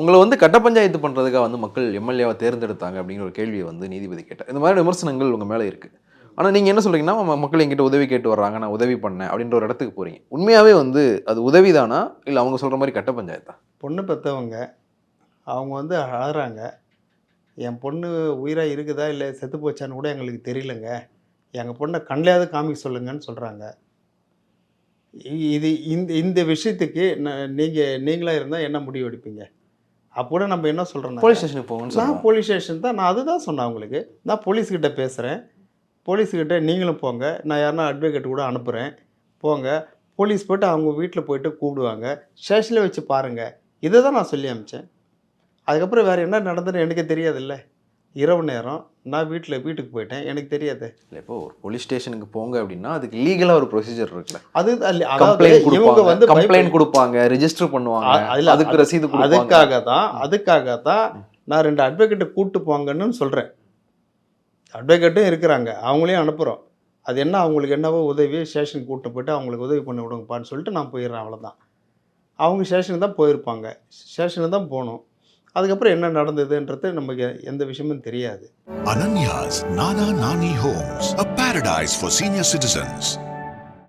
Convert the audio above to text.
உங்களை வந்து கட்ட பஞ்சாயத்து பண்ணுறதுக்காக வந்து மக்கள் எம்எல்ஏவை தேர்ந்தெடுத்தாங்க அப்படிங்கிற ஒரு கேள்வியை வந்து நீதிபதி கேட்டார். இந்த மாதிரி விமர்சனங்கள் உங்கள் மேலே இருக்குது ஆனால் நீங்கள் என்ன சொல்கிறீங்கன்னா மக்கள் எங்கிட்ட உதவி கேட்டு வர்றாங்க நான் உதவி பண்ணேன் அப்படின்ற ஒரு இடத்துக்கு போகிறீங்க உண்மையாகவே வந்து அது உதவிதானா இல்லை அவங்க சொல்கிற மாதிரி கட்ட பஞ்சாயத்தா? பொண்ணு பெற்றவங்க அவங்க வந்து அழகிறாங்க என் பொண்ணு உயிராக இருக்குதா? இல்லை செத்து போச்சான்னு கூட எங்களுக்கு தெரியலங்க. எங்கள் பொண்ணை கண்ணையாவது காமிக்க சொல்லுங்கன்னு சொல்கிறாங்க இது இந்த இந்த விஷயத்துக்கு நீங்கள் நீங்களாக இருந்தால் என்ன முடிவு எடுப்பீங்க அப்போ கூட நம்ம என்ன சொல்கிறோம் போலீஸ் ஸ்டேஷனுக்கு போகணும்னு நான் போலீஸ் ஸ்டேஷன் தான் நான் அதுதான் சொன்னேன் அவங்களுக்கு நான் போலீஸ்கிட்ட பேசுகிறேன் போலீஸ்கிட்ட நீங்களும் போங்க. நான் யாருன்னா அட்வொகேட் கூட அனுப்புகிறேன் போங்க. போலீஸ் போய்ட்டு அவங்க வீட்டில் போயிட்டு கூப்பிடுவாங்க. ஸ்டேஷனில் வச்சு பாருங்கள் இதை தான் நான் சொல்லி அனுப்பிச்சேன் அதுக்கப்புறம் வேறு என்ன நடந்ததுன்னு எனக்கே தெரியாதுல்ல. இரவு நேரம். நான் வீட்டில் வீட்டுக்கு போயிட்டேன். எனக்கு தெரியாது. இல்லை இப்போ ஒரு போலீஸ் ஸ்டேஷனுக்கு போங்க அப்படின்னா அதுக்கு லீகலாக ஒரு ப்ரொசீஜர் இருக்குல்ல. அது கம்ப்ளைண்ட் இவங்க வந்து கம்ப்ளைண்ட் கொடுப்பாங்க. ரெஜிஸ்டர் பண்ணுவாங்க. அதுல- அதுக்கு ரசீது அதுக்காக தான் அதுக்காக தான் நான் ரெண்டு அட்வொகேட்டை கூப்பிட்டு போங்கன்னு சொல்கிறேன் அட்வொகேட்டும் இருக்கிறாங்க. அவங்களையும் அனுப்புகிறோம் அது என்ன அவங்களுக்கு என்னவோ உதவி ஸ்டேஷனுக்கு கூப்பிட்டு போயிட்டு அவங்களுக்கு உதவி பண்ணி விடுங்கப்பான்னு சொல்லிட்டு நான் போயிடுறேன் அவ்வளோதான் அவங்க ஸ்டேஷனுக்கு தான் போயிருப்பாங்க. ஸ்டேஷனுக்கு தான் போகணும். அதுக்கப்புறம் என்ன நடந்ததுன்றது நமக்கு எந்த விஷயமும் தெரியாது Ananya's Nana Nani homes a paradise for senior citizens